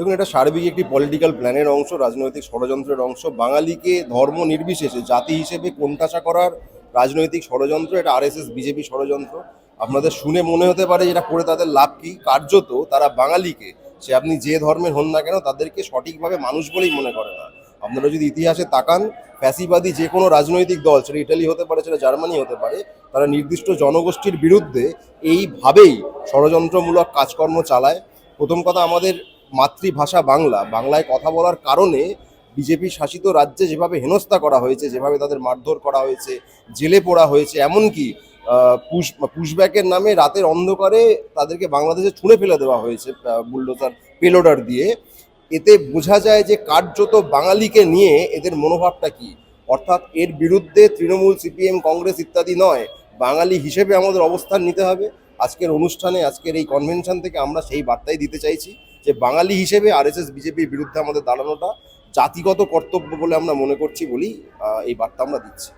দেখুন, এটা সার্বিক একটি পলিটিক্যাল প্ল্যানের অংশ, রাজনৈতিক ষড়যন্ত্রের অংশ। বাঙালিকে ধর্ম নির্বিশেষে, জাতি হিসেবে কোণঠাসা করার রাজনৈতিক ষড়যন্ত্র, এটা আরএসএস বিজেপি ষড়যন্ত্র। আপনাদের শুনে মনে হতে পারে যেটা করে তাদের লাভ কি? কার্যত তারা বাঙালিকে, সে আপনি যে ধর্মের হন না কেন, তাদেরকে সঠিকভাবে মানুষ বলেই মনে করে না। আপনারা যদি ইতিহাসে তাকান, ফ্যাসিবাদী যে কোনো রাজনৈতিক দল, সেটা ইটালি হতে পারে, সেটা জার্মানি হতে পারে, তারা নির্দিষ্ট জনগোষ্ঠীর বিরুদ্ধে এইভাবেই ষড়যন্ত্রমূলক কাজকর্ম চালায়। প্রথম কথা, আমাদের মাতৃভাষা বাংলা, বাংলায় কথা বলার কারণে বিজেপি শাসিত রাজ্যে যেভাবে হেনস্থা করা হয়েছে, যেভাবে তাদের মারধর করা হয়েছে, জেলে পোড়া হয়েছে, এমনকি পুশ পুশব্যাকের নামে রাতের অন্ধকারে তাদেরকে বাংলাদেশে ছুঁড়ে ফেলে দেওয়া হয়েছে বুলডোজার পেলোডার দিয়ে। এতে বোঝা যায় যে কার্যত বাঙালিকে নিয়ে এদের মনোভাবটা কি? অর্থাৎ এর বিরুদ্ধে তৃণমূল, সিপিএম, কংগ্রেস ইত্যাদি নয়, বাঙালি হিসেবে আমাদের অবস্থান নিতে হবে। আজকের অনুষ্ঠানে, আজকের এই কনভেনশন থেকে আমরা সেই বার্তাই দিতে চাইছি। যে বাঙালি হিসেবে আর এস এস বিজেপির বিরুদ্ধে আমাদের দাঁড়ানোটা জাতিগত কর্তব্য বলে আমরা মনে করছি বলেই এই বার্তা আমরা দিচ্ছি।